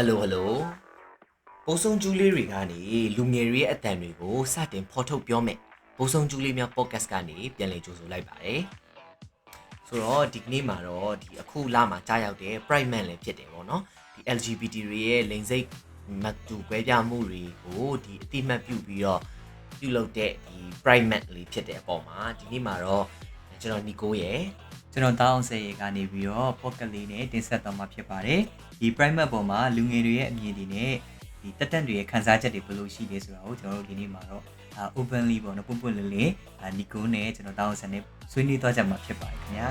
ဟယ်လိုဟယ်လိုပိုးဆုံကျူးလေးတွေကနေလူငယ်တွေရဲ့အတန်တွေကိုစတင်ဖော်ထုတ်ပြောမယ်ပိုးဆုံကျူးလေးများ podcast ကနေပြန်လည်ကြိုဆိုလိုက်ပါတယ်ဆိုတော့ဒီကနေ့မှာတော့ဒီအခုလမှာကြားရောက်တဲ့ Pride Month လည်းဖြစ်တယ်ပေါ့နော်ဒီ LGBT တွေရဲ့လိင်စိတ်မတူကွဲပြားမှုတွေကိုဒီအတိမတ်ပြုပြီးတော့ပြုလုပ်တဲ့ဒီ Pride Month လေးဖြစ်တဲ့အပေါ်မှာဒီနေ့မှာတော့ကျွန်တော်နီကိုရယ် ကျွန်တော်တောင်းအောင်ဆယ်ရေကနေပြီးတော့ pocket လေးနဲ့တင်ဆက်သွားမှာဖြစ်ပါတယ်ဒီ private ပေါ်မှာလူငယ်တွေရဲ့အမြင်တွေနဲ့ဒီတက်တက်တွေရဲ့ခန်းစားချက်တွေဘယ်လိုရှိလဲဆိုတာကိုကျွန်တော်တို့ဒီနေ့မှာတော့အာ openly ပေါ့နော်ပွန့်ပွန့်လင်းလင်းအာနီကိုနဲ့ကျွန်တော်တောင်းအောင်ဆယ်နဲ့ဆွေးနွေးသွားကြမှာဖြစ်ပါတယ်ခင်ဗျာ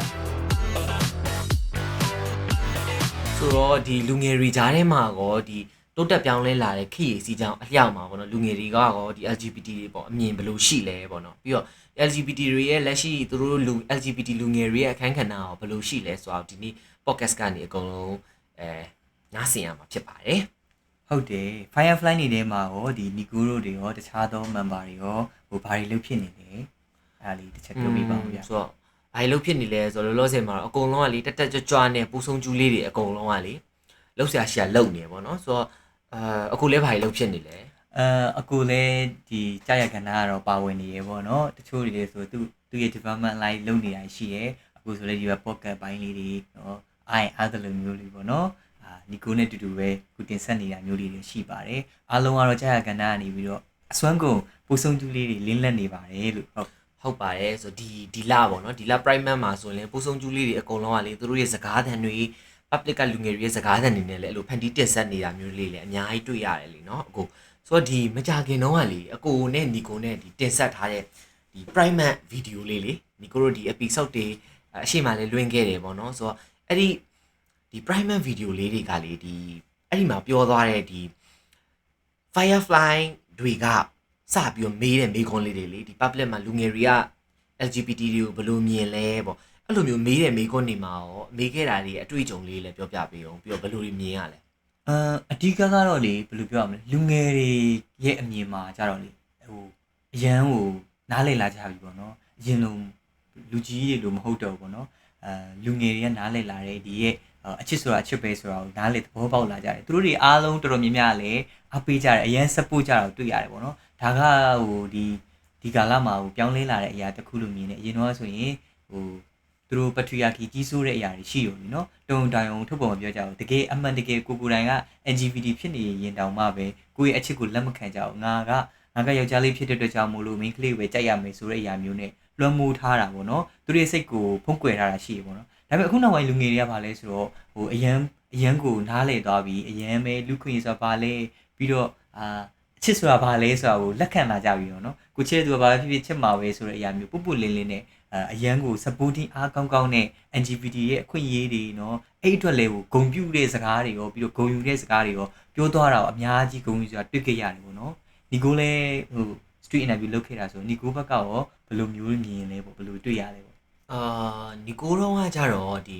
ဆိုတော့ဒီလူငယ်တွေကြားထဲမှာကောဒီ တိုးတက်ပြောင်းလဲလာတဲ့ခေတ်ရည်စီကြောင်အလျောက်မှာပေါ့နော်လူငယ်တွေကကောဒီ LGBT တွေပေါ့အမြင်ဘယ်လိုရှိလဲပေါ့နော်ပြီးတော့ LGBT တွေရဲ့လက်ရှိသူတို့လူ LGBT လူငယ်တွေရဲ့အခန်းကဏ္ဍရောဘယ်လိုရှိလဲဆိုတော့ဒီနေ့ podcast ကနေအကုန်လုံးအဲနားဆင်ရမှာဖြစ်ပါတယ်ဟုတ်တယ် firefly နေထဲမှာရောဒီနီကိုတို့တွေရောတခြားသော member တွေရောဟိုဘာတွေလုပ်ဖြစ်နေလဲအဲ့ဒါလေးတစ်ချက်ပြောပြပါဦးဗျာဆိုတော့ဘာလို့ဖြစ်နေလဲဆိုတော့လောလောဆယ်မှာတော့အကုန်လုံးကလေတက်တက်ကြွကြွနဲ့ပူဆုံကျူးလေးတွေအကုန်လုံးကလေလှုပ်ရှားရှာလှုပ်နေပေါ့နော်ဆိုတော့ အာအခုလဲဘာလို့ဖြစ်နေလဲအဲအခုလည်းဒီကြာရကဏ္ဍကတော့ပါဝင်နေရေပေါ့နော်တချို့တွေလည်းဆိုသူသူရဲ့ development line လုပ်နေတာရှိရဲအခုဆိုလည်းဒီက pocket ဘိုင်းလေးတွေနော်အိုင်အားသလိုမျိုးလေးပေါ့နော်အာနီကိုနဲ့တူတူပဲခုတင်ဆက်နေတာမျိုးလေးတွေရှိပါတယ်အားလုံးကတော့ကြာရကဏ္ဍကနေပြီးတော့အစွမ်းကုန်ပူဆုံကျူးလေးတွေလင်းလက်နေပါတယ်လို့ဟုတ်ဟုတ်ပါတယ်ဆိုဒီဒီလပေါ့နော်ဒီလ prime month မှာဆိုရင်ပူဆုံကျူးလေးတွေအကုန်လုံးကလေသူတို့ရဲ့စကားသံတွေ public ကလူငယ်တွေရဲ့စကားသံတွေနဲ့လည်းအဲ့လိုဖန်တီးတင်ဆက်နေတာမျိုးလေးလည်းအများကြီးတွေ့ရတယ်လीနော်အကိုဆိုတော့ဒီမကြခင်တော့ကလေအကိုနဲ့နီကိုနဲ့ဒီတင်ဆက်ထားတဲ့ဒီ prime month video လေးလေနီကိုတို့ဒီ episode တွေအရှိမှလည်းလွှင့်ခဲ့တယ်ပေါ့နော်ဆိုတော့အဲ့ဒီဒီ prime month video လေးတွေကလေဒီအဲ့ဒီမှာပြောသွားတဲ့ဒီ firefly တွေကစပြီးတော့မေးတဲ့မေးခွန်းလေးတွေလေဒီ public မှာလူငယ်တွေက LGBT တွေကိုဘယ်လိုမြင်လဲပေါ့ အဲ့လိုမျိုးမေးတဲ့မေးခွန်းတွေမှာရောမေးခဲ့တာတွေအတွေ့အကြုံလေးလည်းပြောပြပေးအောင်ပြီးတော့ဘယ်လိုတွေမြင်ရလဲအမ်အဓိကကတော့လေဘယ်လိုပြောရမလဲလူငယ်တွေရဲ့အမြင်မှာကြတော့လေဟိုအရန်ကိုနားလည်လာကြပြီပေါ့နော်အရင်လိုလူကြီးတွေလိုမဟုတ်တော့ဘူးပေါ့နော်အဲလူငယ်တွေကနားလည်လာတဲ့ဒီရဲ့အချစ်ဆိုတာအချစ်ပဲဆိုတာကိုနားလည်သဘောပေါက်လာကြတယ်သူတို့တွေအားလုံးတော်တော်များများလည်းအပေးကြတယ်အရန် support ကြတာကိုတွေ့ရတယ်ပေါ့နော်ဒါကဟိုဒီဒီကာလမှာဟိုပြောင်းလဲလာတဲ့အရာတစ်ခုလို့မြင်တယ်အရင်တော့ဆိုရင်ဟို သူတို့ပထရီယာကီကြီးစိုးတဲ့အရာတွေရှိရောလीနော်တုံတိုင်အောင်ထုတ်ပေါ်မပြောကြဘူးတကယ်အမှန်တကယ်ကိုကိုတိုင်က LGBT ဖြစ်နေရင်တောင်မှပဲကိုယ့်ရဲ့အချစ်ကိုလက်မခံကြဘူးငါကငါကယောက်ျားလေးဖြစ်တဲ့အတွက်ကြောင့်မို့လို့မင်းကလေးကိုပဲကြိုက်ရမယ်ဆိုတဲ့အရာမျိုးနဲ့လွှမ်းမိုးထားတာပေါ့နော်သူတို့ရဲ့စိတ်ကိုဖုံးကွယ်ထားတာရှိရပေါ့နော်ဒါပေမဲ့အခုနောက်ပိုင်းလူငယ်တွေကဘာလဲဆိုတော့ဟိုအရန်အရန်ကိုနားလေသွားပြီးအရန်ပဲလူခွင့်ဆိုတာဘာလဲပြီးတော့အာအချစ်ဆိုတာဘာလဲဆိုတာကိုလက်ခံလာကြပြီရောနော်ကိုချစ်တဲ့သူကဘာဖြစ်ဖြစ်ချစ်မှာပဲဆိုတဲ့အရာမျိုးပုပ်ပုလင်းလင်းနဲ့ အရန်ကို supporting အားကောင်းကောင်းနဲ့ LGBT ရဲ့အခွင့်အရေးတွေနော်အဲ့အတွက်လည်းကိုဂုံပြူတဲ့စကားတွေရောပြီးတော့ဂုံယူတဲ့စကားတွေရောပြောသွားတာကိုအများကြီးဂုံယူဆိုတာတွေ့ခဲ့ရတယ်ပေါ့နော်ဒီကိုလည်းဟို street interview လုပ်ခဲ့တာဆိုညီကိုဘက်ကရောဘယ်လိုမျိုးမြင်လဲပေါ့ဘယ်လိုတွေ့ရလဲပေါ့အာညီကိုတော့ကကြတော့ဒီ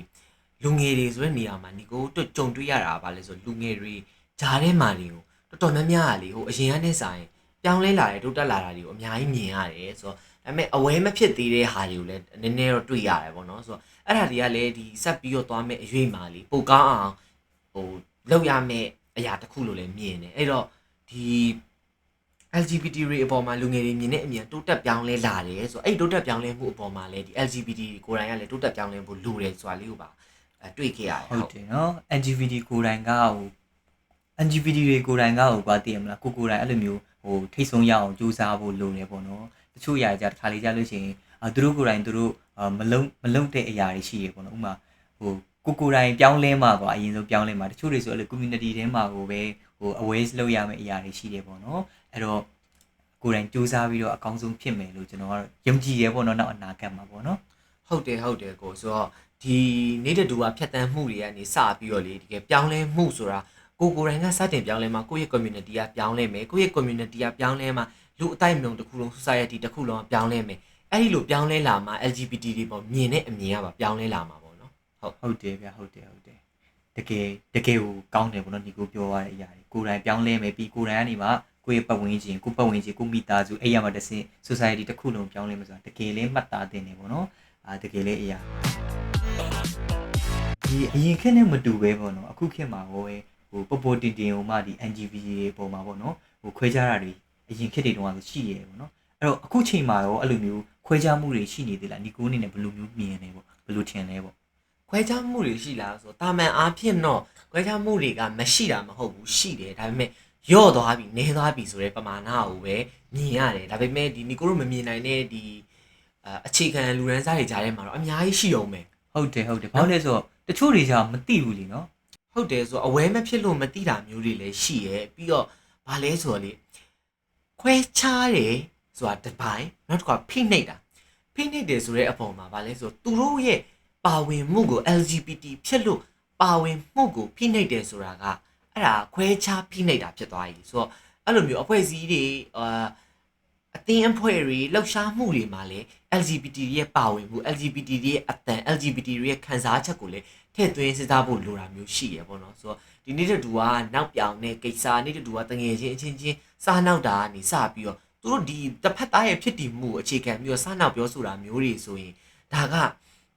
လူငယ်တွေဆိုတဲ့နေရာမှာညီကိုတွေ့ကြုံတွေ့ရတာပါလဲဆိုလူငယ်တွေဂျားထဲမှာတွေကိုတော်တော်များများလေဟိုအရင်ကနေစာရင်ပြောင်းလဲလာတယ်တိုးတက်လာတာတွေကိုအများကြီးမြင်ရတယ်ဆိုတော့ ဒါပေမဲ့အဝဲမဖြစ်သေးတဲ့ဟာတွေကိုလည်းနည်းနည်းတော့တွေ့ရတယ်ပေါ့နော်ဆိုတော့အဲ့ဒါတွေကလည်းဒီဆက်ပြီးတော့သွားမဲ့အရွေးမှာလေပိုကောင်းအောင်ဟိုလောက်ရမယ့်အရာတစ်ခုလို့လည်းမြင်တယ်အဲ့တော့ဒီ LGBT တွေအပေါ်မှာလူငယ်တွေမြင်တဲ့အမြင်တိုးတက်ပြောင်းလဲလာတယ်ဆိုတော့အဲ့ဒီတိုးတက်ပြောင်းလဲမှုအပေါ်မှာလည်းဒီ LGBT ကိုယ်တိုင်ကလည်းတိုးတက်ပြောင်းလဲဖို့လိုတယ်ဆိုတာလေးကိုပါအဲတွေ့ခဲ့ရတယ်ဟုတ်တယ်နော် LGBT ကိုယ်တိုင်ကဟို LGBT တွေကိုယ်တိုင်ကဟိုကွာတည်ရမလားကိုကိုယ်တိုင်အဲ့လိုမျိုးဟိုထိတ်ဆုံးရအောင်ကြိုးစားဖို့လိုတယ်ပေါ့နော် တချို့ຢာကြတစ်ခါလေးကြလို့ရှိရင်အာသူတို့ကိုယ်တိုင်သူတို့အာမလုံမလုံတဲ့အရာတွေရှိရပေါ့နော်ဥပမာဟိုကိုကိုယ်တိုင်ပြောင်းလဲမှာကွာအရင်ဆုံးပြောင်းလဲမှာတချို့တွေဆိုအဲ့လို community ထဲမှာကိုပဲဟို awareness လုပ်ရမယ့်အရာတွေရှိတယ်ပေါ့နော်အဲ့တော့ကိုယ်တိုင်စူးစမ်းပြီးတော့အကောင်းဆုံးဖြစ်မယ်လို့ကျွန်တော်ကတော့ယုံကြည်ရဲပေါ့နော်နောက်အနာဂတ်မှာပေါ့နော်ဟုတ်တယ်ဟုတ်တယ်ကိုဆိုတော့ဒီနေတဲ့တူကဖြတ်တန်းမှုတွေကနေစပြီးတော့လေတကယ်ပြောင်းလဲမှုဆိုတာကိုကိုယ်တိုင်ကစတင်ပြောင်းလဲမှာကိုယ့်ရဲ့ community ကပြောင်းလဲမယ်ကိုယ့်ရဲ့ community ကပြောင်းလဲမှာ လူအတိုင်းအမြုံတစ်ခုလုံး society တစ်ခုလုံးကပြောင်းလဲမယ်အဲ့ဒီလိုပြောင်းလဲလာမှာ LGBT တွေပေါ့မြင်တဲ့အမြင်ကပါပြောင်းလဲလာမှာပေါ့နော်ဟုတ်ဟုတ်တယ်ဗျဟုတ်တယ်ဟုတ်တယ်တကယ်တကယ်ကိုကောင်းတယ်ပေါ့နော်ဒီကိုပြောရတဲ့အရာတွေကိုယ်တိုင်ပြောင်းလဲမယ်ပြီးကိုယ်တိုင်ကနေမှကိုယ့်ရဲ့ပတ်ဝန်းကျင်ကိုယ့်ပတ်ဝန်းကျင်ကိုယ့်မိသားစုအဲ့ရမှာတစ်ဆင့် society တစ်ခုလုံးပြောင်းလဲမယ်ဆိုတာတကယ်လေးမှတ်သားတင်နေပေါ့နော်အာတကယ်လေးအရာဒီအရင်ခေတ်နဲ့မတူပဲပေါ့နော်အခုခေတ်မှာဟိုပဲဟိုပေါ်ပေါ်တင်တင်ဟိုမှဒီ NGV တွေပုံမှာပေါ့နော်ဟိုခွဲခြားတာတွေ အရင်ခေတ်တွေတုန်းကဆိုရှိရဲပေါ့နော်အဲ့တော့အခုချိန်မှာရောအဲ့လိုမျိုးခွဲခြားမှုတွေရှိနေသေးလားညီကိုအနေနဲ့ဘယ်လိုမျိုးမြင်နေပေါ့ဘယ်လိုထင်လဲပေါ့ခွဲခြားမှုတွေရှိလားဆိုတော့တာမန်အားဖြင့်တော့ခွဲခြားမှုတွေကမရှိတာမဟုတ်ဘူးရှိတယ်ဒါပေမဲ့ယော့သွားပြီနေသွားပြီဆိုတဲ့ပမာဏကိုပဲမြင်ရတယ်ဒါပေမဲ့ဒီနီကိုတို့မမြင်နိုင်တဲ့ဒီအအခြေခံလူရန်စားတွေကြားထဲမှာတော့အများကြီးရှိအောင်ပဲဟုတ်တယ်ဟုတ်တယ်ဘာလို့လဲဆိုတော့တချို့တွေじゃမသိဘူးလीနော်ဟုတ်တယ်ဆိုတော့အဝဲမဖြစ်လို့မသိတာမျိုးတွေလည်းရှိရဲ့ပြီးတော့ဗာလဲဆိုတော့လေ ခွဲခြားတယ်ဆိုတာတစ်ပိုင်းနောက်တစ်ခါဖိနှိပ်တာဖိနှိပ်တယ်ဆိုတဲ့အပေါ်မှာဗာလဲဆိုတော့သူတို့ရဲ့ပါဝင်မှုကို LGBT ဖြစ်လို့ပါဝင်မှုကိုဖိနှိပ်တယ်ဆိုတာကအဲ့ဒါခွဲခြားဖိနှိပ်တာဖြစ်သွားပြီဆိုတော့အဲ့လိုမျိုးအဖွဲ့အစည်းတွေအာအသင်းအဖွဲ့တွေလှုပ်ရှားမှုတွေမှာလည်း LGBT ရဲ့ပါဝင်မှု LGBT ရဲ့အတန် LGBT ရဲ့ခံစားချက်ကိုလည်းထည့်သွင်းစဉ်းစားဖို့လိုတာမျိုးရှိရပေါ့နော်ဆိုတော့ဒီနေ့တူကနောက်ပြောင်တဲ့ကိစ္စနေ့တူကတငယ်ချင်းအချင်းချင်း စားနောက်တာကနေစပြီးတော့သူတို့ဒီတစ်ဖက်သားရဲ့ဖြစ်တည်မှုအခြေခံပြီးတော့စားနောက်ပြောဆိုတာမျိုးတွေဆိုရင်ဒါက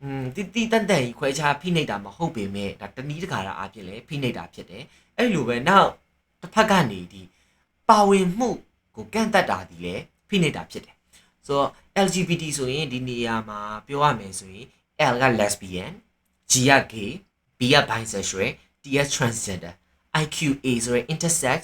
อืมတီတီတန်တန်ကြီးခွဲခြားဖိနှိပ်တာမဟုတ်ပေမဲ့ဒါတနည်းတကာတာအဖြစ်လေဖိနှိပ်တာဖြစ်တယ်အဲ့လိုပဲနောက်တစ်ဖက်ကနေဒီပါဝင်မှုကိုကန့်တတ်တာဒီလေဖိနှိပ်တာဖြစ်တယ်ဆိုတော့ LGBT ဆိုရင်ဒီနေရာမှာပြောရမယ်ဆိုရင် L က lesbian G က gay B က bisexual T က transgender IQA ဆိုရင် intersex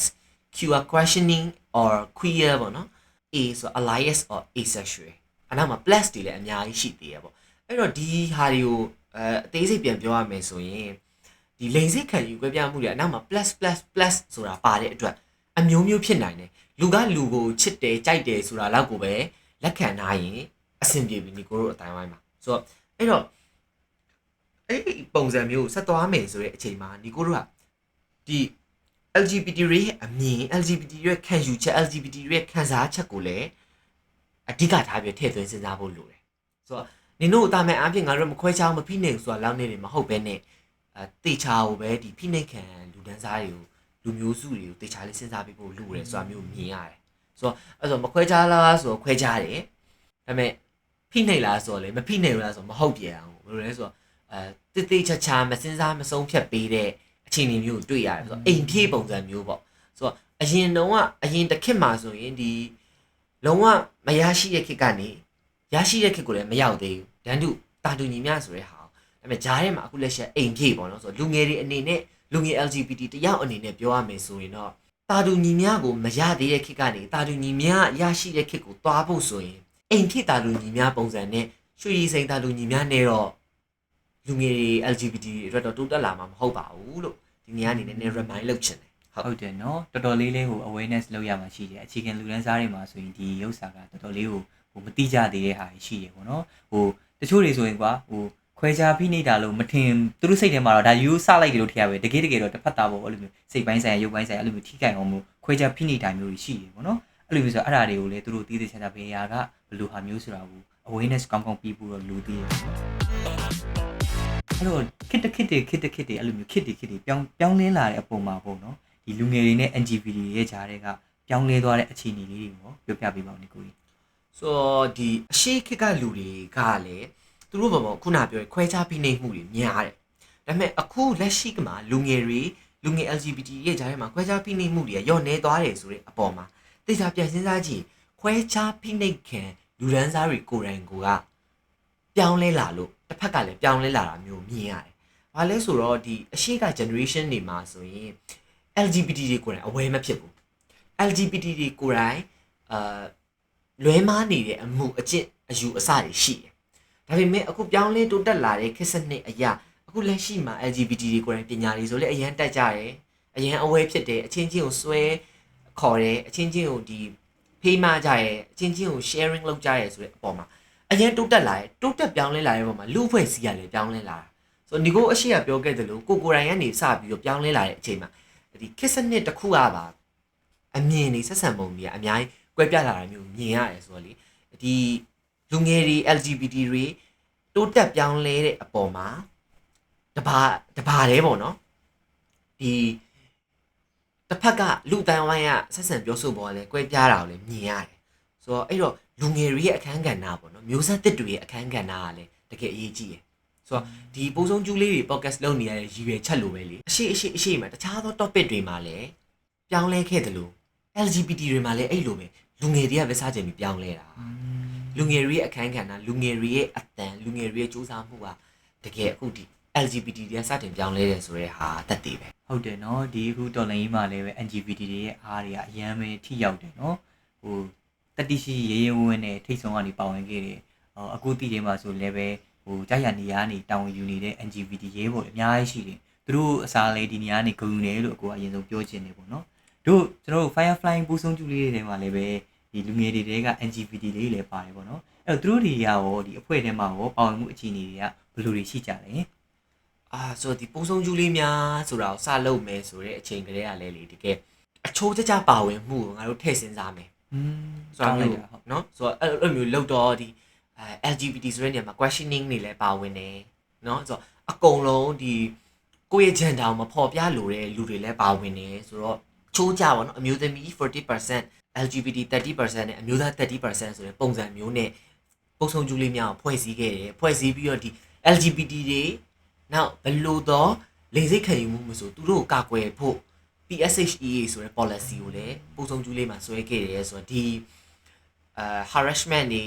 Q က questioning or queer ပေါ့နော် A ဆို alliance or asexual အနောက်မှာ plus တွေလည်းအများကြီးရှိသေးရပေါ့အဲ့တော့ဒီဟာတွေကိုအဲအသေးစိတ်ပြန်ပြောရမယ်ဆိုရင်ဒီလိန်စိတ်ခံယူကြပြမှုတွေအနောက်မှာ plus plus plus ဆိုတာပါတဲ့အတွက်အမျိုးမျိုးဖြစ်နိုင်တယ်လူကလူကိုချစ်တယ်ကြိုက်တယ်ဆိုတာလောက်ကိုပဲလက်ခံထားရင်အဆင်ပြေပြီဒီကိုတို့အတိုင်းဝိုင်းမှာဆိုတော့အဲ့တော့အဲ့ဒီပုံစံမျိုးဆက်သွားမယ်ဆိုတဲ့အချိန်မှာဒီကိုတို့ကဒီ LGBT တွေရဲ့အမြင် LGBT တွေရဲ့ခံယူချက် LGBT တွေရဲ့ခံစားချက်ကိုလည်းအဓိကထားပြီးထည့်သွင်းစဉ်းစားဖို့လိုတယ်ဆိုတော့နင်တို့အသားမဲ့အားဖြင့်ငါတို့မခွဲခြားမဖိနှိပ်ဆိုတာလောက်နေတယ်မဟုတ်ဘဲနဲ့အဲတေချာကိုပဲဒီဖိနှိပ်ခံလူဒန်းစားတွေကိုလူမျိုးစုတွေကိုတေချာလေးစဉ်းစားပြီးဖို့လိုတယ်ဆိုတာမျိုးမြင်ရတယ်ဆိုတော့အဲ့ဆိုမခွဲခြားလားဆိုတော့ခွဲခြားတယ်ဒါပေမဲ့ဖိနှိပ်လားဆိုတော့လေမဖိနှိပ်ဘူးလားဆိုတော့မဟုတ်ပြန်အောင်ဘယ်လိုလဲဆိုတော့အဲတိတိချာချာမစဉ်းစားမဆုံးဖြတ်ပေးတဲ့ အခြေအနေမျိုးကိုတွေ့ရတယ်ဆိုတော့အိမ်ပြေပုံစံမျိုးပေါ့ဆိုတော့အရင်တုန်းကအရင်တစ်ခေတ်မှာဆိုရင်ဒီလုံးဝမရရှိတဲ့ခေတ်ကနေရရှိတဲ့ခေတ်ကိုလည်းမရောက်သေးဘူးတန်းတူတာတူညီမျှဆိုတဲ့ဟာဒါပေမဲ့ဂျားထဲမှာအခုလက်ရှိအိမ်ပြေပေါ့နော်ဆိုတော့လူငယ်တွေအနေနဲ့လူငယ် LGBT တယောက်အနေနဲ့ပြောရမယ်ဆိုရင်တော့တာတူညီမျှကိုမရသေးတဲ့ခေတ်ကနေတာတူညီမျှရရှိတဲ့ခေတ်ကိုသွားဖို့ဆိုရင်အိမ်ခေတ်တာတူညီမျှပုံစံနဲ့ရွှေရည်စိန်တာတူညီမျှနဲ့တော့ လူငယ်တွေ LGBT တွေအတွက်တော့တိုးတက်လာမှာမဟုတ်ပါဘူးလို့ဒီနေရာအနေနဲ့ remind လုပ်ချင်တယ်ဟုတ်ဟုတ်တယ်နော်တော်တော်လေးလေးဟို awareness လုပ်ရမှာရှိတယ်အခြေခံလူတန်းစားတွေမှာဆိုရင်ဒီရုပ်စာကတော်တော်လေးဟိုဟိုမတိကြသေးတဲ့ဟာရှိတယ်ပေါ့နော်ဟိုတချို့တွေဆိုရင်ကွာဟိုခွဲခြားဖိနှိပ်တာလို့မထင်သူတို့စိတ်ထဲမှာတော့ဒါယူဆလိုက်တယ်လို့ထင်ရပဲတကယ်တကယ်တော့တစ်ဖက်သားပေါ့အဲ့လိုမျိုးစိတ်ပိုင်းဆိုင်ရာရုပ်ပိုင်းဆိုင်ရာအဲ့လိုမျိုးထိခိုက်အောင်မို့ခွဲခြားဖိနှိပ်တာမျိုးတွေရှိတယ်ပေါ့နော်အဲ့လိုမျိုးဆိုအဲ့ဒါတွေကိုလည်းသူတို့သိသိချာချာဘယ်ဟာကဘယ်လိုဟာမျိုးဆိုတာကို awareness ကောင်းကောင်းပြီးဖို့တော့လိုသေးတယ် အဲ့တော့ခစ်တခစ်တွေခစ်တခစ်တွေအဲ့လိုမျိုးခစ်တွေခစ်တွေပြောင်းပြောင်းလဲလာတဲ့အပုံမှာပေါ့နော်ဒီလူငယ်တွေနဲ့ NGV တွေရဲ့ဂျားတွေကပြောင်းလဲသွားတဲ့အခြေအနေလေးတွေကိုပြောပြပေးပါဦးနိကိုကြီးဆိုတော့ဒီအရှိခေတ်ကလူတွေကလည်းသူတို့ဘောခုနပြောရခွဲခြားဖိနှိပ်မှုတွေများတယ်ဒါပေမဲ့အခုလက်ရှိကမှာလူငယ်တွေလူငယ် LGBT ရဲ့ဂျားထဲမှာခွဲခြားဖိနှိပ်မှုတွေကညော့နေသွားတယ်ဆိုတဲ့အပေါ်မှာတေချာပြန်စဉ်းစားကြည့်ခွဲခြားဖိနှိပ်ခံလူဒန်းစားတွေကိုယ်တိုင်ကိုက ပြောင်းလဲလာလို့တစ်ဖက်ကလည်းပြောင်းလဲလာတာမျိုးမြင်ရတယ်။ဘာလဲဆိုတော့ဒီအရှိက generation တွေမှာဆိုရင် LGBT တွေကိုယ်တိုင်အဝဲမဖြစ်ဘူး LGBT တွေကိုယ်တိုင်အာလွဲမားနေတဲ့အမှုအကျင့်အယူအဆတွေရှိတယ်။ဒါပေမဲ့အခုပြောင်းလဲတိုးတက်လာတဲ့ခေတ်စနစ်အရာအခုလက်ရှိမှာ LGBT တွေကိုယ်တိုင်ပညာတွေဆိုလဲအရန်တက်ကြတယ်။အရန်အဝဲဖြစ်တယ်အချင်းချင်းကိုဆွဲခေါ်တယ်အချင်းချင်းကိုဒီဖေးမကြရဲအချင်းချင်းကို sharing လုပ်ကြရဲဆိုတဲ့အပေါ်မှာ အရန်တိုးတက်လာတယ်တိုးတက်ပြောင်းလဲလာတဲ့ပုံမှာလူအဖွဲ့အစည်းကလည်းပြောင်းလဲလာတာဆိုတော့ဒီကိုအရှိကပြောခဲ့တယ်လို့ကိုကိုယ်တိုင်ကနေစပြီးတော့ပြောင်းလဲလာတဲ့အချိန်မှာဒီခေတ်စနစ်တစ်ခုကပါအမြင်တွေဆက်ဆံပုံတွေကအများကြီးကွဲပြားလာတာမျိုးမြင်ရတယ်ဆိုတော့လေဒီလူငယ်တွေ LGBT တွေတိုးတက်ပြောင်းလဲတဲ့အပေါ်မှာတပါတပါတည်းပေါ့နော်ဒီတစ်ဖက်ကလူတန်ဝိုင်းကဆက်ဆံပြောဆိုပေါ်ကလည်းကွဲပြားတာကိုလည်းမြင်ရတယ်ဆိုတော့အဲ့တော့ လူငယ်တွေရဲ့အခန်းကဏ္ဍပေါ့နော်မျိုးဆက်သစ်တွေရဲ့အခန်းကဏ္ဍကလည်းတကယ်အရေးကြီးတယ်ဆိုတော့ဒီပိုးဆုံးကျူးလေးတွေ podcast လုပ်နေရတဲ့ရည်ရွယ်ချက်လိုပဲလေအရှိအရှိအရှိမှာတခြားသော topic တွေမှာလည်းပြောင်းလဲခဲ့တယ်လို့ LGBT တွေမှာလည်းအဲ့လိုပဲလူငယ်တွေကပဲစားကြင်ပြီးပြောင်းလဲတာလူငယ်တွေရဲ့အခန်းကဏ္ဍလူငယ်တွေရဲ့အတန်လူငယ်တွေရဲ့စူးစမ်းမှုကတကယ်အခုဒီ LGBT တွေကစတင်ပြောင်းလဲတယ်ဆိုတဲ့ဟာတက်တည်ပဲဟုတ်တယ်နော်ဒီအခုတော်လိုင်းကြီးမှာလည်းပဲ LGBT တွေရဲ့အားတွေကအရန်ပဲထိရောက်တယ်နော်ဟို တတိရှိရေရေဝင်းနဲ့ထိတ်ဆုံးကနေပါဝင်ခဲ့တယ်ဟောအခုတည်တယ်မှာဆိုလည်းပဲဟိုကြာရနေရာနေတောင်းယူနေတဲ့ LGBT ရဲဘော်တွေအများကြီးရှိတယ်သူတို့အစားလေးဒီနေရာနေဂုဏ်နေလို့အကိုကအရင်ဆုံးပြောချင်တယ်ပေါ့နော်တို့ကျွန်တော်တို့ Firefly ပူဆုံးကျူလေးတွေထဲမှာလည်းပဲဒီလူငယ်တွေတဲက LGBT တွေလည်းပါတယ်ပေါ့နော်အဲ့တော့သူတို့တွေကရောဒီအဖွဲ့ထဲမှာရောပါဝင်မှုအခြေအနေတွေကဘယ်လိုတွေရှိကြလဲအာဆိုတော့ဒီပုံဆုံးကျူးလေးများဆိုတာကိုစလုပ်မယ်ဆိုတဲ့အချိန်ကလေးကလည်းလေတကယ်အချိုးကျကျပါဝင်မှုကိုငါတို့ထည့်စဉ်းစားမယ်อืม ဆိုတော့ လိုက် မျိုး တာဟုတ် เนาะဆိုတော့အဲ့လိုမျိုးလောက်တော့ဒီအဲ LGBT ဆိုတဲ့နေရာမှာ questioning တွေလည်းပါဝင်တယ်เนาะဆိုတော့အကုန်လုံးဒီကိုယ့်ရဲ့ gender ကိုမဖော်ပြလိုတဲ့လူတွေလည်းပါဝင်တယ်ဆိုတော့ချိုးကြပါတော့အမျိုးသမီး40% LGBT 30%နဲ့အမျိုးသား30%ဆိုတဲ့ပုံစံမျိုးနဲ့ပုံဆုံးကျူးလေးများကိုဖွဲ့စည်းခဲ့တယ်ဖွဲ့စည်းပြီးတော့ဒီ LGBT တွေနောက်ဘယ်လိုတော့လိင်စိတ်ခံယူမှုမဆိုသူတို့ကိုကာကွယ်ဖို့ PSHEA ဆိုတဲ့ policy ကိုလည်းပုံဆုံးကျူးလေးမှာဆွဲခဲ့တယ်ဆိုတော့ဒီအဲ harassment တွေ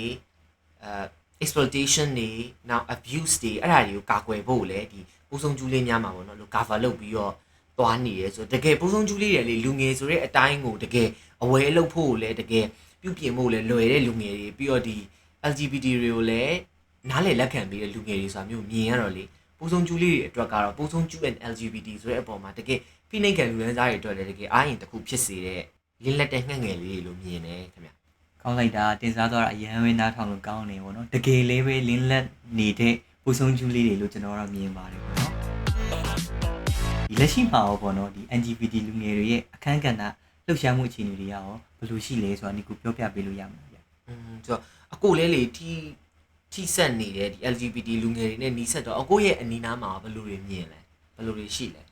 အဲ exploitation တွေနောက် abuse တွေအဲ့ဒါတွေကိုကာကွယ်ဖို့လည်းဒီပုံဆုံးကျူးလေးများမှာပေါ့နော်လို့ cover လုပ်ပြီးတော့သွားနေရဲဆိုတော့တကယ်ပုံဆုံးကျူးလေးတွေလေလူငယ်ဆိုတဲ့အတိုင်းကိုတကယ်အဝဲလုပ်ဖို့လည်းတကယ်ပြုပြင်ဖို့လည်းလွယ်တဲ့လူငယ်တွေပြီးတော့ဒီ LGBT တွေကိုလည်းနားလည်လက်ခံပြီးတဲ့လူငယ်တွေဆိုတာမျိုးမြင်ရတော့လေပုံဆုံးကျူးလေးတွေအတွက်ကတော့ပုံဆုံးကျူး and LGBT ဆိုတဲ့အပေါ်မှာတကယ် ဖိနှိပ်ခံလူရန်သားတွေအတွက်လည်းတကယ်အားရင်တစ်ခုဖြစ်စေတဲ့လင်းလက်တဲ့ငှက်ငယ်လေးတွေလို့မြင်တယ်ခင်ဗျကောင်းလိုက်တာတင်စားတော့အရန်ဝင်းသားထောင်လို့ကောင်းနေပေါ့နော်တကယ်လေးပဲလင်းလက်နေတဲ့ပူဆုံးကျူးလေးတွေလို့ကျွန်တော်ကတော့မြင်ပါတယ်ပေါ့နော်ဒီလက်ရှိမှာရောပေါ့နော်ဒီ LGBT လူငယ်တွေရဲ့အခန်းကဏ္ဍလှုပ်ရှားမှုအခြေအနေတွေရောဘယ်လိုရှိလဲဆိုတာဒီကိုပြောပြပေးလို့ရမှာဗျอืมဆိုတော့အကိုလဲလေထိထိဆက်နေတဲ့ဒီ LGBT လူငယ်တွေနဲ့နီးစပ်တော့အကိုရဲ့အနီးနားမှာဘယ်လိုတွေမြင်လဲဘယ်လိုတွေရှိလဲ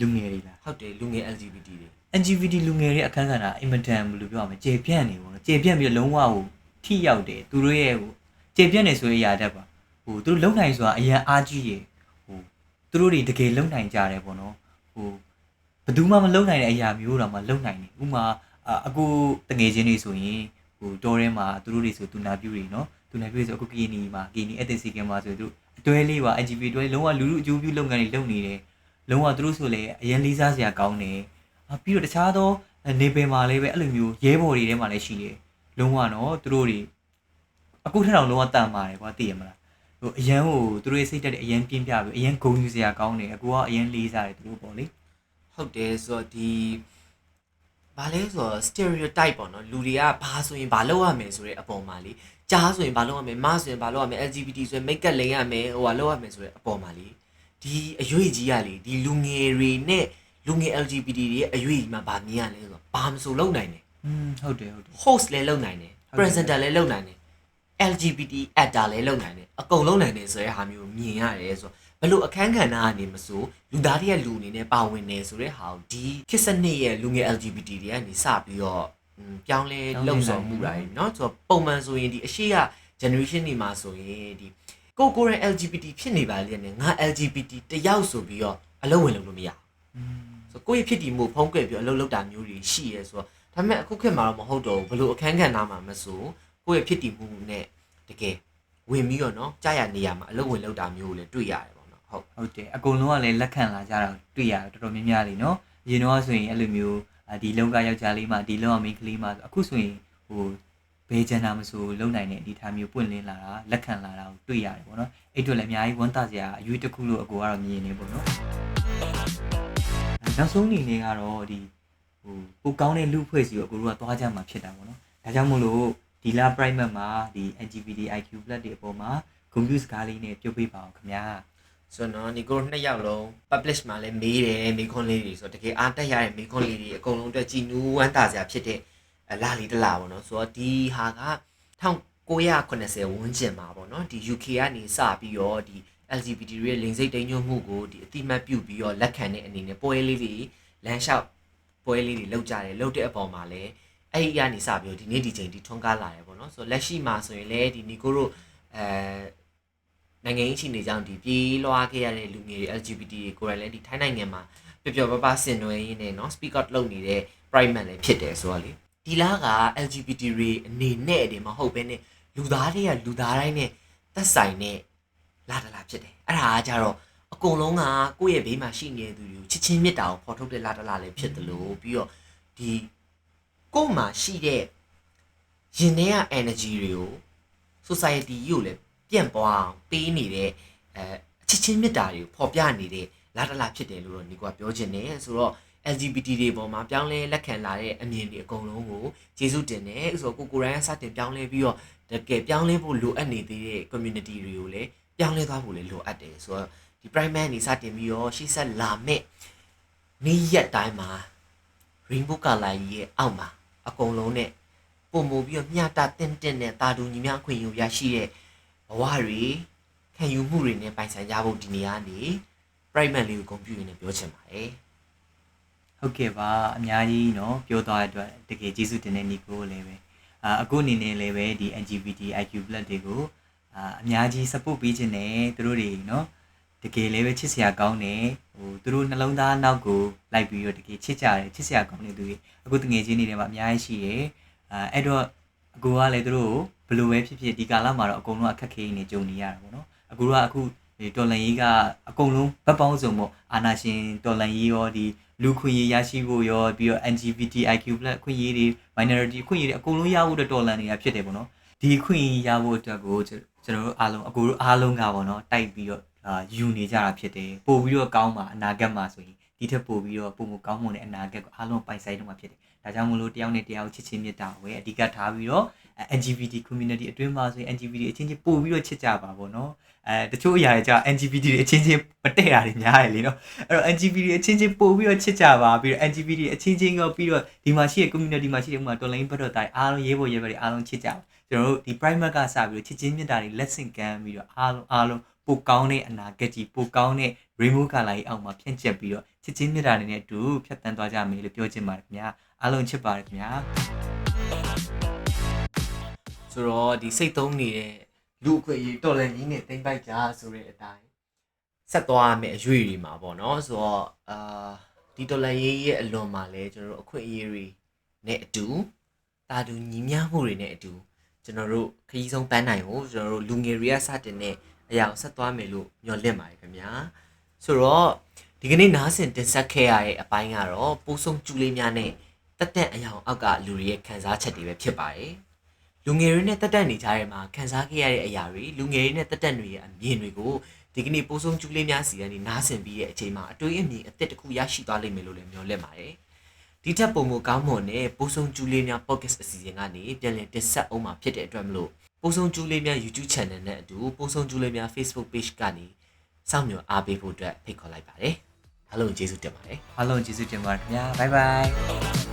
လူငယ်တွေလားဟုတ်တယ်လူငယ် LGBT တွေ LGBT လူငယ်တွေအခန်းကဏ္ဍအင်မတန်ဘယ်လိုပြောရမလဲကျေပြန့်နေပေါ့နော်ကျေပြန့်ပြီးတော့လုံးဝဟိုထိရောက်တယ်သူတို့ရဲ့ဟိုကျေပြန့်နေဆိုရရတတ်ပါဟိုသူတို့လုံနိုင်ဆိုတာအရန်အားကြီးရဟိုသူတို့တွေတကယ်လုံနိုင်ကြတယ်ပေါ့နော်ဟိုဘယ်သူမှမလုံနိုင်တဲ့အရာမျိုးတော့မှလုံနိုင်တယ်ဥပမာအအခုတငယ်ချင်းတွေဆိုရင်ဟိုတောထဲမှာသူတို့တွေဆိုသူနာပြူတွေနော်သူနာပြူတွေဆိုအခုကီနီမှာကီနီအက်တင်စီကင်မှာဆိုသူအတွဲလေးပါ LGBT အတွဲလုံးဝလူလူအကျိုးပြုလုပ်ငန်းတွေလုပ်နေတယ် လုံးဝသူတို့ဆိုလည်းအရန်လေးစားစရာကောင်းတယ်အာပြီးတော့တခြားသောနေပယ်မှာလည်းပဲအဲ့လိုမျိုးရဲဘော်တွေထဲမှာလည်းရှိတယ်လုံးဝတော့သူတို့တွေအခုထက်တောင်လုံးဝတန်ပါတယ်ကွာသိရမလားဟိုအရန်ဟိုသူတို့ရဲ့စိတ်တက်တဲ့အရန်ပြင်းပြပြီးအရန်ဂုံယူစရာကောင်းတယ်အကူကအရန်လေးစားတယ်သူတို့ပေါ့လေဟုတ်တယ်ဆိုတော့ဒီဘာလဲဆိုတော့ stereotype ပေါ့နော်လူတွေကဘာဆိုရင်ဘာလုပ်ရမယ်ဆိုတဲ့အပေါ်မှာလေကြားဆိုရင်ဘာလုပ်ရမယ်မဆိုရင်ဘာလုပ်ရမယ် LGBT ဆိုရင် make up လိမ်ရမယ်ဟိုဟာလုပ်ရမယ်ဆိုတဲ့အပေါ်မှာလေ ဒီအရွေးကြီးရလေဒီလူငယ်တွေနဲ့လူငယ် LGBT တွေရဲ့အရွေးကြီးမှာဗာမြင်ရလဲဆိုတော့ဘာမဆိုလုပ်နိုင်တယ် อืมဟုတ်တယ်ဟုတ်တယ် host လည်းလုပ်နိုင်တယ် ဟုတ်တယ် presenter လည်းလုပ်နိုင်တယ် LGBT actor လည်းလုပ်နိုင်တယ်အကုန်လုပ်နိုင်တယ်ဆိုတဲ့ဟာမျိုးမြင်ရတယ်ဆိုတော့ဘလို့အခန်းကဏ္ဍကနေမဆိုလူသားတည်းရဲ့လူအနေနဲ့ပါဝင်နေဆိုတဲ့ဟာကိုဒီခစ်စနစ်ရဲ့လူငယ် LGBT တွေကနေစပြီးတော့อืมပြောင်းလဲလှုပ်ဆောင်မှုတာတွေเนาะဆိုတော့ပုံမှန်ဆိုရင်ဒီအရှိရ generation တွေမှာဆိုရင်ဒီ ကိုကိုရင် LGBT ဖြစ်နေပါလေနဲ့ငါ LGBT တယောက်ဆိုပြီးတော့အလုပ်ဝင်လုပ်လို့မရဘူးဆိုကိုယ့်ရဲ့ဖြစ်တည်မှုဖုံးကွယ်ပြီးအလုပ်လုပ်တာမျိုးတွေရှိရဲဆိုတော့ဒါပေမဲ့အခုခေတ်မှာတော့မဟုတ်တော့ဘူးဘလို့အခန်းကဏ္ဍမှာမဆိုကိုယ့်ရဲ့ဖြစ်တည်မှုနဲ့တကယ်ဝင်ပြီးတော့နော်ကြာရနေရမှာအလုပ်ဝင်လုပ်တာမျိုးကိုလည်းတွေ့ရတယ်ပေါ့နော်ဟုတ်ဟုတ်တယ်အကုန်လုံးကလည်းလက်ခံလာကြတာတွေ့ရတော်တော်များများလေးနော်ရင်တော့ဆိုရင်အဲ့လိုမျိုးဒီလောကယောက်ျားလေးမှဒီလောကမိန်းကလေးမှအခုဆိုရင်ဟို ဘေးချန်တာမဆိုလုံနိုင်တဲ့ဒီထားမျိုးပွင့်လင်းလာတာလက်ခံလာတာကိုတွေ့ရတယ်ပေါ့နော်အဲ့အတွက်လည်းအများကြီးဝမ်းသာစရာအရွေးတစ်ခုလို့အကိုကတော့မြင်နေပေါ့နော်နောက်ဆုံးအနေနဲ့ကတော့ဒီဟိုပိုကောင်းတဲ့လူဖွဲ့စီကိုအကိုတို့ကသွားကြမှာဖြစ်တာပေါ့နော်ဒါကြောင့်မို့လို့ဒီလာ private မှာဒီ LGBTIQ+ တွေအပေါ်မှာ computer စကားလေးနဲ့ပြောပြပါအောင်ခင်ဗျာဆိုတော့နော်ဒီကိုတို့နှစ်ယောက်လုံး publish မှာလည်းမေးတယ်မေးခွန်းလေးတွေဆိုတော့တကယ်အားတက်ရတဲ့မေးခွန်းလေးတွေအကုန်လုံးအတွက်ကြည်နူးဝမ်းသာစရာဖြစ်တဲ့အ လားလေးတစ်လားပေါ့နော်ဆိုတော့ဒီဟာက1980ဝန်းကျင်မှာပေါ့နော်ဒီ UK ကနေစပြီးတော့ဒီ LGBT တွေရဲ့လိင်စိတ်တိမ်ညွတ်မှုကိုဒီအတိမတ်ပြုပြီးတော့လက်ခံတဲ့အနေနဲ့ပွဲလေးတွေလမ်းလျှောက်ပွဲလေးတွေလုပ်ကြတယ်လုပ်တဲ့အပေါ်မှာလည်းအဲ့ဒီကနေစပြီးတော့ဒီနေ့ဒီချိန်ဒီထွန်းကားလာတယ်ပေါ့နော်ဆိုတော့လက်ရှိမှာဆိုရင်လည်းဒီနီကိုတို့အဲ နိုင်ငံရေးအခြေအနေကြောင့်ဒီပြေးလွှားခဲ့ရတဲ့လူငယ်တွေ LGBT တွေကိုယ်တိုင်လည်းဒီထိုင်းနိုင်ငံမှာပျော်ပျော်ပါးပါးဆင်နွှဲရင်းနဲ့เนาะ speak out လုပ်နေတဲ့ pride month လည်းဖြစ်တယ်ဆိုတော့လေ ဒီလားက LGBT တွေအနေနဲ့တည်းမဟုတ်ဘဲနဲ့လူသားတွေကလူသားတိုင်းနဲ့သက်ဆိုင်တဲ့လာတလာဖြစ်တယ်အဲ့ဒါကကြတော့အကုန်လုံးကကိုယ့်ရဲ့ဘေးမှာရှိနေတဲ့သူတွေကိုချစ်ချင်းမေတ္တာကိုဖော်ထုတ်တဲ့လာတလာလည်းဖြစ်တယ်လို့ပြီးတော့ဒီကိုယ့်မှာရှိတဲ့ရင်ထဲက energy တွေကို society ကြီးကိုလည်းပြန့်ပွားအောင်ပေးနေတဲ့အဲအချစ်ချင်းမေတ္တာတွေကိုဖော်ပြနေတဲ့လာတလာဖြစ်တယ်လို့တော့ညီကပြောချင်တယ်ဆိုတော့ LGBT တွေပေါ်မှာပြောင်းလဲလက်ခံလာတဲ့အမြင်တွေအကုန်လုံးကိုကျေးဇူးတင်တယ်ဆိုတော့ကိုကိုရိုင်းစတင်ပြောင်းလဲပြီးတော့တကယ်ပြောင်းလဲဖို့လိုအပ်နေသေးတဲ့ community တွေကိုလည်းပြောင်းလဲသွားဖို့လည်းလိုအပ်တယ်ဆိုတော့ဒီ prime man နေစတင်ပြီးတော့ရှေ့ဆက်လာမဲ့နေ့ရက်တိုင်းမှာ rainbow color ကြီးရဲ့အောက်မှာအကုန်လုံးနဲ့ပုံမူပြီးတော့မျှတတင်းတင်းနဲ့တာတူညီမျှအခွင့်အရေးရရှိတဲ့ဘဝတွေခံယူမှုတွေနဲ့ပိုင်ဆိုင်ကြဖို့ဒီနေရာနေ prime man လေးကိုဂုဏ်ပြုရင်းနဲ့ပြောချင်ပါတယ် ဟုတ်ကဲ့ပါအများကြီးเนาะပြောသွားတဲ့အတွက်တကယ်ကျေးဇူးတင်တဲ့ညီကိုလည်းပဲအာအခုအနေနဲ့လည်းပဲဒီ LGBTIQ+ တွေကိုအာအများကြီး support ပေးခြင်းနဲ့သူတို့တွေเนาะတကယ်လည်းပဲချစ်စရာကောင်းတယ်ဟိုသူတို့နှလုံးသားနောက်ကိုလိုက်ပြီးတော့တကယ်ချစ်ကြတယ်ချစ်စရာကောင်းတဲ့သူတွေအခုတငယ်ချင်းတွေထဲမှာအများကြီးရှိတယ်အာအဲ့တော့အကူကလည်းသူတို့ကိုဘယ်လိုပဲဖြစ်ဖြစ်ဒီကာလမှာတော့အကုန်လုံးအခက်ခဲနေကြုံနေရတာပေါ့နော်အကူကအခုဒီတော်လန်ရေးကအကုန်လုံးဘက်ပေါင်းစုံပေါ့အာနာရှင်တော်လန်ရေးရောဒီ လူခွင့်ရေးရရှိဖို့ရောပြီးတော့ LGBTIQ+ ခွင့်ရေးတွေ minority ခွင့်ရေးတွေအကုန်လုံးရဖို့အတွက်တော်လန်နေတာဖြစ်တယ်ပေါ့နော်ဒီခွင့်ရေးရဖို့အတွက်ကိုကျွန်တော်တို့အားလုံးအကူတို့အားလုံးကပေါ့နော်တိုက်ပြီးတော့အာယူနေကြတာဖြစ်တယ်ပို့ပြီးတော့ကောင်းပါအနာဂတ်မှာဆိုရင်ဒီထက်ပို့ပြီးတော့ပုံမကောင်းမွန်တဲ့အနာဂတ်ကိုအားလုံးပိုင်ဆိုင်တော့မှာဖြစ်တယ်ဒါကြောင့်မလို့တယောက်နဲ့တယောက်ချစ်ချင်းမြတ်တာကိုပဲအဓိကထားပြီးတော့ LGBT community အတွင်းမှာဆိုရင် LGBT အချင်းချင်းပို့ပြီးတော့ချစ်ကြပါပေါ့နော်အဲတချို့အရာတွေကြာ LGBT တွေအချင်းချင်းမတည့်တာတွေများတယ်လीနော်အဲ့တော့ LGBT အချင်းချင်းပို့ပြီးတော့ချစ်ကြပါပြီးတော့ LGBT အချင်းချင်းရောပြီးတော့ဒီမှာရှိတဲ့ community မှာရှိတဲ့ဥမာတော်လိုင်းဘတ်တော်တိုင်းအားလုံးရေးဖို့ရေးဖို့အားလုံးချစ်ကြပါကျွန်တော်တို့ဒီ private ကစပြီးတော့ချစ်ချင်းမြတ်တာတွေလက်ဆင့်ကမ်းပြီးတော့အားလုံးအားလုံးပိုကောင်းတဲ့အနာဂတ်ကြီးပိုကောင်းတဲ့ rainbow color ကြီးအောက်မှာဖြန့်ကျက်ပြီးတော့ချစ်ချင်းမြတ်တာတွေနဲ့အတူဖြတ်တန်းသွားကြမယ်လို့ပြောချင်ပါတယ်ခင်ဗျာအားလုံးချစ်ပါတယ်ခင်ဗျာ ဆိုတော့ဒီစိတ်သုံးနေတဲ့လူအခွင့်အရေးတော်လန်ကြီးနဲ့တိမ့်ပိုက်ကြဆိုတဲ့အတိုင်းဆက်သွားရမယ့်အရွေတွေမှာပေါ့နော်ဆိုတော့အာဒီတော်လန်ရေးရဲ့အလွန်မှာလဲကျွန်တော်တို့အခွင့်အရေးတွေနဲ့အတူတာတူညီမျှမှုတွေနဲ့အတူကျွန်တော်တို့ခရီးဆုံးပန်းနိုင်ကိုကျွန်တော်တို့လူငယ်တွေကစတင်တဲ့အရာကိုဆက်သွားမယ်လို့မျှော်လင့်ပါတယ်ခင်ဗျာဆိုတော့ဒီကနေ့နားဆင်တင်ဆက်ခဲ့ရတဲ့အပိုင်းကတော့ပိုးဆုံးကျူးလေးများနဲ့တက်တက်အယောင်အောက်ကလူတွေရဲ့ခံစားချက်တွေပဲဖြစ်ပါတယ် လူငယ်တွေနဲ့တက်တက်နေကြတဲ့မှာခံစားခဲ့ရတဲ့အရာတွေလူငယ်တွေနဲ့တက်တက်တွေရဲ့အမြင်တွေကိုဒီကနေ့ပိုးဆုံးကျူးလေးများစီကနေနားဆင်ပြီးတဲ့အချိန်မှာအတွေးအမြင်အသစ်တစ်ခုရရှိသွားလိမ့်မယ်လို့လည်းမျှော်လင့်ပါတယ်။ဒီထက်ပုံမကောင်းမွန်တဲ့ပိုးဆုံးကျူးလေးများ podcast အစီအစဉ်ကနေပြန်လည်တင်ဆက်အောင်မှာဖြစ်တဲ့အတွက်မလို့ပိုးဆုံးကျူးလေးများ YouTube channel နဲ့အတူပိုးဆုံးကျူးလေးများ Facebook page ကနေစောင့်မျှော်အားပေးဖို့အတွက်ဖိတ်ခေါ်လိုက်ပါတယ်။အားလုံးကျေးဇူးတင်ပါတယ်။အားလုံးကျေးဇူးတင်ပါတယ်ခင်ဗျာဘိုင်ဘိုင်